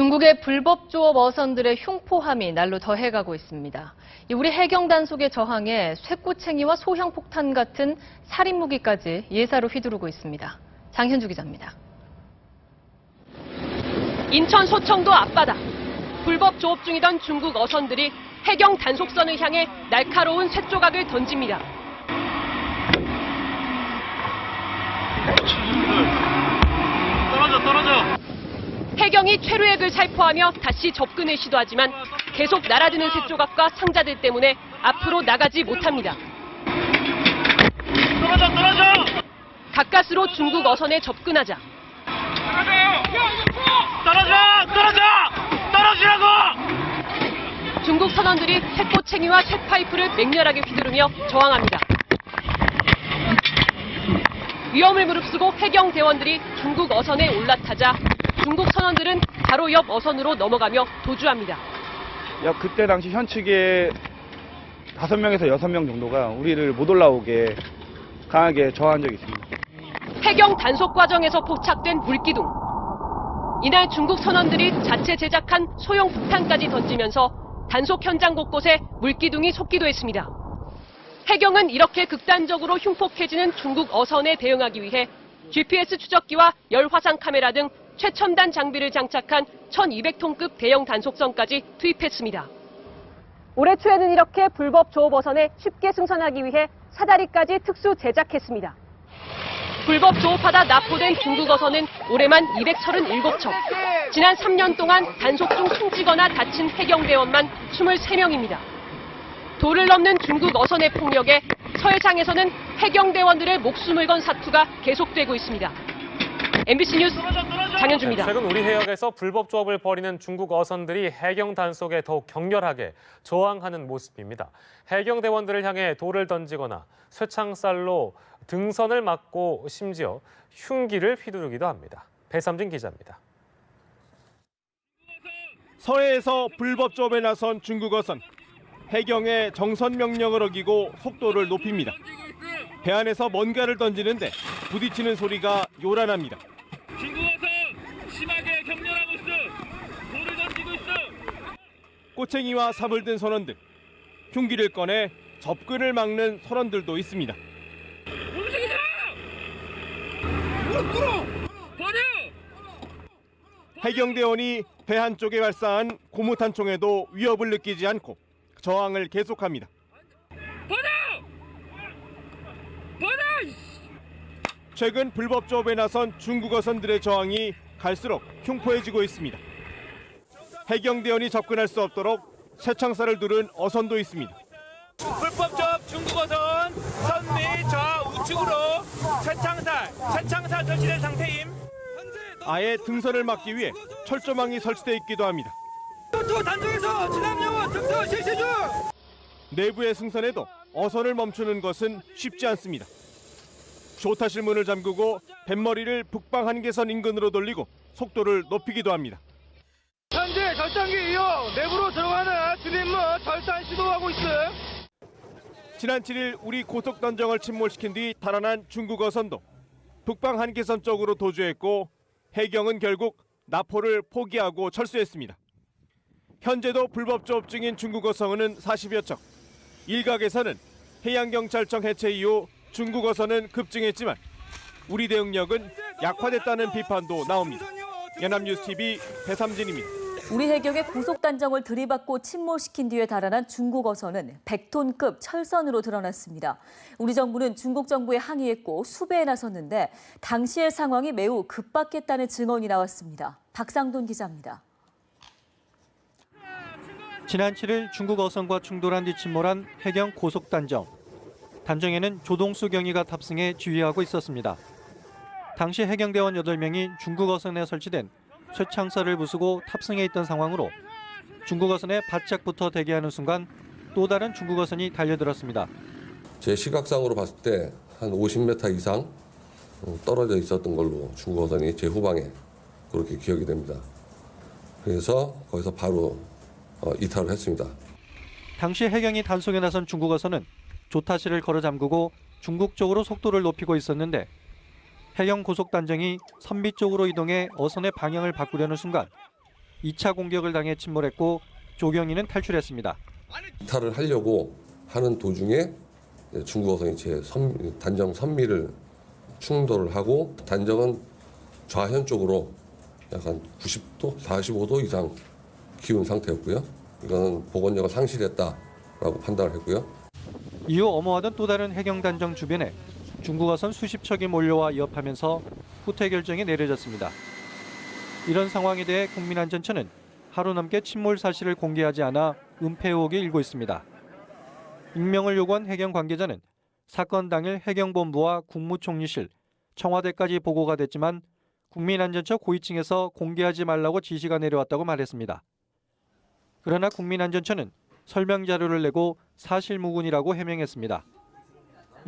중국의 불법 조업 어선들의 흉포함이 날로 더해가고 있습니다. 이 우리 해경 단 속의 저항에 쇠꼬챙이와 소형 폭탄 같은 살인 무기까지 예사로 휘두르고 있습니다. 장현주 기자입니다. 인천 소청도 앞바다. 불법 조업 중이던 중국 어선들이 해경 단속선을 향해 날카로운 쇳조각을 던집니다. 떨어져 떨어져 해경이 최루액을 살포하며 다시 접근을 시도하지만 계속 날아드는 쇳조각과 상자들 때문에 앞으로 나가지 못합니다. 떨어져 떨어져 가까스로 중국 어선에 접근하자 떨어져 떨어져 떨어지라고 중국 선원들이 쇳꼬챙이와 쇳파이프를 맹렬하게 휘두르며 저항합니다. 위험을 무릅쓰고 해경 대원들이 중국 어선에 올라타자 중국 선원들은 바로 옆 어선으로 넘어가며 도주합니다. 약 그때 당시 현 측에 다섯 명에서 여섯 명 정도가 우리를 못 올라오게 강하게 저항한 적이 있습니다. 해경 단속 과정에서 포착된 물기둥. 이날 중국 선원들이 자체 제작한 소형 폭탄까지 던지면서 단속 현장 곳곳에 물기둥이 솟기도 했습니다. 해경은 이렇게 극단적으로 흉폭해지는 중국 어선에 대응하기 위해 GPS 추적기와 열화상 카메라 등 최첨단 장비를 장착한 1200톤급 대형 단속선까지 투입했습니다. 올해 초에는 이렇게 불법 조업 어선에 쉽게 승선하기 위해 사다리까지 특수 제작했습니다. 불법 조업하다 납포된 중국 어선은 올해만 237척. 지난 3년 동안 단속 중 숨지거나 다친 해경대원만 23명입니다. 도를 넘는 중국 어선의 폭력에 서해상에서는 해경대원들의 목숨을 건 사투가 계속되고 있습니다. MBC 뉴스 장현주입니다. 최근 우리 해역에서 불법 조업을 벌이는 중국 어선들이 해경 단속에 더욱 격렬하게 저항하는 모습입니다. 해경 대원들을 향해 돌을 던지거나 쇠창살로 등선을 막고 심지어 흉기를 휘두르기도 합니다. 배삼진 기자입니다. 서해에서 불법 조업에 나선 중국 어선. 해경의 정선 명령을 어기고 속도를 높입니다. 배 안에서 뭔가를 던지는데 부딪히는 소리가 요란합니다. 중국어선 심하게 격렬하고 있어 돌을 던지고 있어 꼬챙이와 삽을 든 선원들. 흉기를 꺼내 접근을 막는 선원들도 있습니다. 해경대원이 배 한쪽에 발사한 고무탄 총에도 위협을 느끼지 않고 저항을 계속합니다. 최근 불법 조업에 나선 중국 어선들의 저항이 갈수록 흉포해지고 있습니다. 해경대원이 접근할 수 없도록 쇠창살을 두른 어선도 있습니다. 불법 조업 중국 어선 선미 좌우측으로 최창살 최창살 설치된 상태임 아예 등선을 막기 위해 철조망이 설치돼 있기도 합니다. 또 단속에서 진압용어 특수 실시 중 내부의 승선에도 어선을 멈추는 것은 쉽지 않습니다. 조타실 문을 잠그고 뱃머리를 북방 한계선 인근으로 돌리고 속도를 높이기도 합니다. 현재 절단기 이용 내부로 들어가는 진입문 절단 시도하고 있어요 지난 7일 우리 고속 단정을 침몰시킨 뒤 달아난 중국 어 선도 북방 한계선 쪽으로 도주했고 해경은 결국 나포를 포기하고 철수했습니다. 현재도 불법 조업 중인 중국 어 선은 40여 척. 일각에서는 해양경찰청 해체 이후 중국 어선은 급증했지만 우리 대응력은 약화됐다는 비판도 나옵니다. 연합뉴스 TV 배삼진입니다. 우리 해경의 고속 단정을 들이받고 침몰시킨 뒤에 달아난 중국 어선은 100톤급 철선으로 드러났습니다. 우리 정부는 중국 정부에 항의했고 수배에 나섰는데 당시의 상황이 매우 급박했다는 증언이 나왔습니다. 박상돈 기자입니다. 지난 7일 중국 어선과 충돌한 뒤 침몰한 해경 고속 단정. 단정에는 조동수 경위가 탑승해 지휘하고 있었습니다. 당시 해경대원 8명이 중국 어선에 설치된 쇠창살을 부수고 탑승해 있던 상황으로 중국 어선에 바짝 붙어 대기하는 순간 또 다른 중국 어선이 달려들었습니다. 제 시각상으로 봤을 때 한 50m 이상 어, 떨어져 있었던 걸로 중국 어선이 제 후방에 그렇게 기억이 됩니다. 그래서 거기서 바로 어, 이탈을 했습니다. 당시 해경이 단속에 나선 중국 어선은 조타실을 걸어 잠그고 중국 쪽으로 속도를 높이고 있었는데 해경 고속 단정이 선비 쪽으로 이동해 어선의 방향을 바꾸려는 순간 2차 공격을 당해 침몰했고 조경희는 탈출했습니다. 이탈을 하려고 하는 도중에 중국 어선이 제 선- 단정 선미를 충돌을 하고 단정은 좌현 쪽으로 약간 90도, 45도 이상 기운 상태였고요. 이거는 복원력을 상실했다라고 판단을 했고요. 이후 엄호하던 또 다른 해경 단정 주변에 중국 어선 수십 척이 몰려와 위협하면서 후퇴 결정이 내려졌습니다. 이런 상황에 대해 국민안전처는 하루 넘게 침몰 사실을 공개하지 않아 은폐 의혹이 일고 있습니다. 익명을 요구한 해경 관계자는 사건 당일 해경본부와 국무총리실, 청와대까지 보고가 됐지만 국민안전처 고위층에서 공개하지 말라고 지시가 내려왔다고 말했습니다. 그러나 국민안전처는 설명 자료를 내고 사실무근이라고 해명했습니다.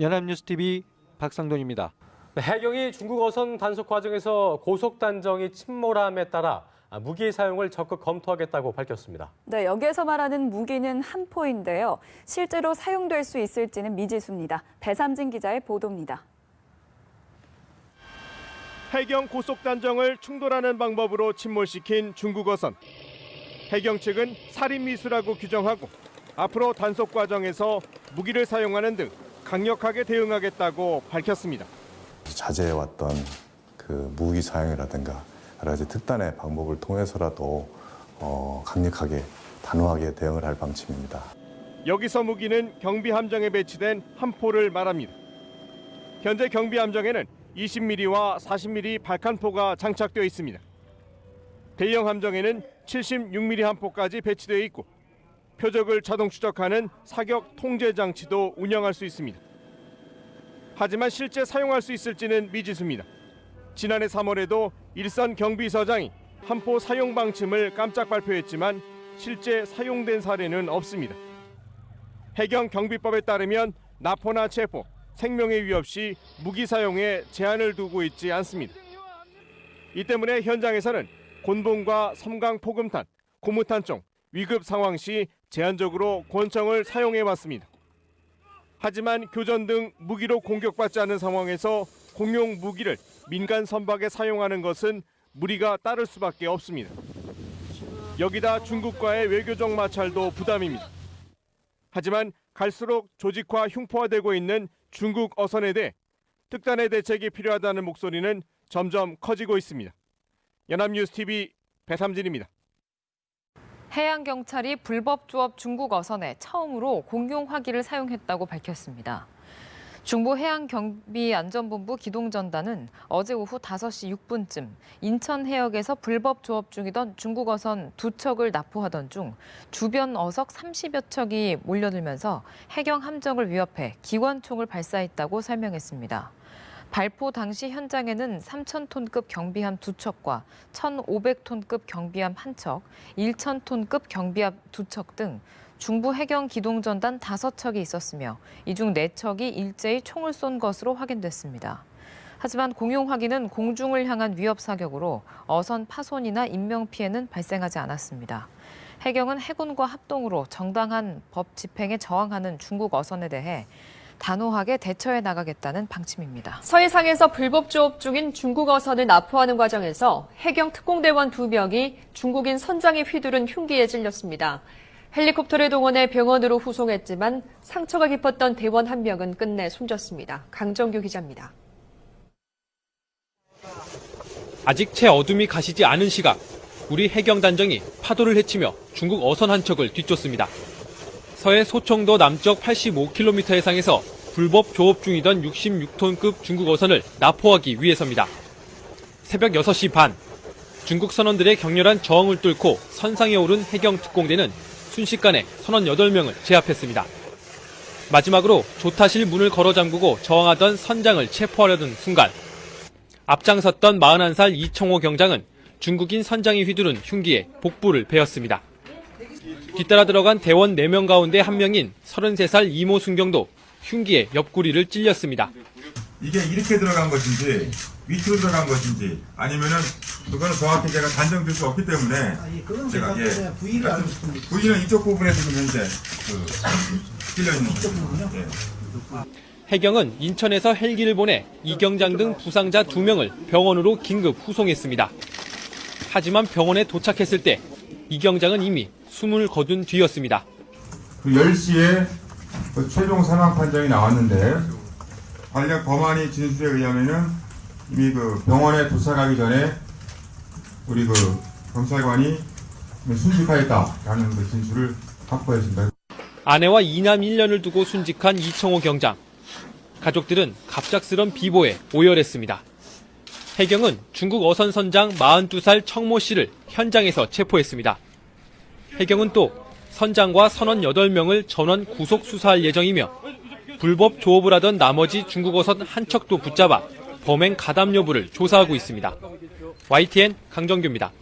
연합뉴스TV 박상돈입니다. 네, 해경이 중국 어선 단속 과정에서 고속 단정이 침몰함에 따라 무기 사용을 적극 검토하겠다고 밝혔습니다. 네, 여기에서 말하는 무기는 한포인데요. 실제로 사용될 수 있을지는 미지수입니다. 배삼진 기자의 보도입니다. 해경 고속 단정을 충돌하는 방법으로 침몰시킨 중국 어선. 해경 측은 살인 미수라고 규정하고 앞으로 단속 과정에서 무기를 사용하는 등 강력하게 대응하겠다고 밝혔습니다. 자제해왔던 그 무기 사용이라든가 여러 가지 특단의 방법을 통해서라도 어, 강력하게 단호하게 대응을 할 방침입니다. 여기서 무기는 경비 함정에 배치된 함포를 말합니다. 현재 경비 함정에는 20mm와 40mm 발칸포가 장착되어 있습니다. 대형 함정에는 76mm 함포까지 배치되어 있고 표적을 자동 추적하는 사격 통제 장치도 운영할 수 있습니다. 하지만 실제 사용할 수 있을지는 미지수입니다. 지난해 3월에도 일선 경비서장이 함포 사용 방침을 깜짝 발표했지만 실제 사용된 사례는 없습니다. 해경 경비법에 따르면 납포나 체포, 생명의 위협 시 무기 사용에 제한을 두고 있지 않습니다. 이 때문에 현장에서는 곤봉과 섬광 포금탄, 고무탄총, 위급 상황 시 제한적으로 권총을 사용해 왔습니다. 하지만 교전 등 무기로 공격받지 않은 상황에서 공용 무기를 민간 선박에 사용하는 것은 무리가 따를 수밖에 없습니다. 여기다 중국과의 외교적 마찰도 부담입니다. 하지만 갈수록 조직화 흉포화되고 있는 중국 어선에 대해 특단의 대책이 필요하다는 목소리는 점점 커지고 있습니다. 연합뉴스 TV 배삼진입니다. 해양 경찰이 불법 조업 중국 어선에 처음으로 공용 화기를 사용했다고 밝혔습니다. 중부 해양 경비 안전본부 기동전단은 어제 오후 5시 6분쯤 인천 해역에서 불법 조업 중이던 중국 어선 두 척을 납포하던 중 주변 어석 30여 척이 몰려들면서 해경 함정을 위협해 기관총을 발사했다고 설명했습니다. 발포 당시 현장에는 3,000톤급 경비함 두 척과 1,500톤급 경비함 한 척, 1,000톤급 경비함 두척등 중부 해경 기동전단 다섯 척이 있었으며 이중네 척이 일제히 총을 쏜 것으로 확인됐습니다. 하지만 공용 화기는 공중을 향한 위협 사격으로 어선 파손이나 인명 피해는 발생하지 않았습니다. 해경은 해군과 합동으로 정당한 법 집행에 저항하는 중국 어선에 대해 단호하게 대처해 나가겠다는 방침입니다. 서해상에서 불법 조업 중인 중국 어선을 납포하는 과정에서 해경 특공대원 두 명이 중국인 선장에 휘두른 흉기에 찔렸습니다. 헬리콥터를 동원해 병원으로 후송했지만 상처가 깊었던 대원 한 명은 끝내 숨졌습니다. 강정규 기자입니다. 아직 채 어둠이 가시지 않은 시각, 우리 해경단정이 파도를 헤치며 중국 어선 한 척을 뒤쫓습니다. 서해 소청도 남쪽 85km 해상에서 불법 조업 중이던 66톤급 중국 어선을 납포하기 위해서입니다. 새벽 6시 반, 중국 선원들의 격렬한 저항을 뚫고 선상에 오른 해경 특공대는 순식간에 선원 8명을 제압했습니다. 마지막으로 조타실 문을 걸어 잠그고 저항하던 선장을 체포하려던 순간 앞장섰던 41살 이청호 경장은 중국인 선장이 휘두른 흉기에 복부를 베었습니다. 뒤따라 들어간 대원 4명 가운데 한 명인 33살 이모 순경도 흉기에 옆구리를 찔렸습니다. 이게 이렇게 들어간 것인지 밑으로 들어간 것인지 아니면은 그거는 정확히 제가 단정될 수 없기 때문에 제가 예 부위를 알고 싶습니다. 부위는 이쪽 부분에 지금 현재 그 찔려 있는 거죠. 예. 해경은 인천에서 헬기를 보내 이 경장 등 부상자 2명을 병원으로 긴급 후송했습니다. 하지만 병원에 도착했을 때 이경장은 이미 숨을 거둔 뒤였습니다. 그 10시에 그 최종 사망 판정이 나왔는데 관련 범안이 진술에 의하면은 이미 그 병원에 도착하기 전에 우리 그 경찰관이 순직하였다라는 그 진술을 확보했습니다. 아내와 이남 1년을 두고 순직한 이청호 경장. 가족들은 갑작스런 비보에 오열했습니다. 해경은 중국 어선 선장 42살 청모 씨를 현장에서 체포했습니다. 해경은 또 선장과 선원 8명을 전원 구속 수사할 예정이며 불법 조업을 하던 나머지 중국 어선 한 척도 붙잡아 범행 가담 여부를 조사하고 있습니다. YTN 강정규입니다.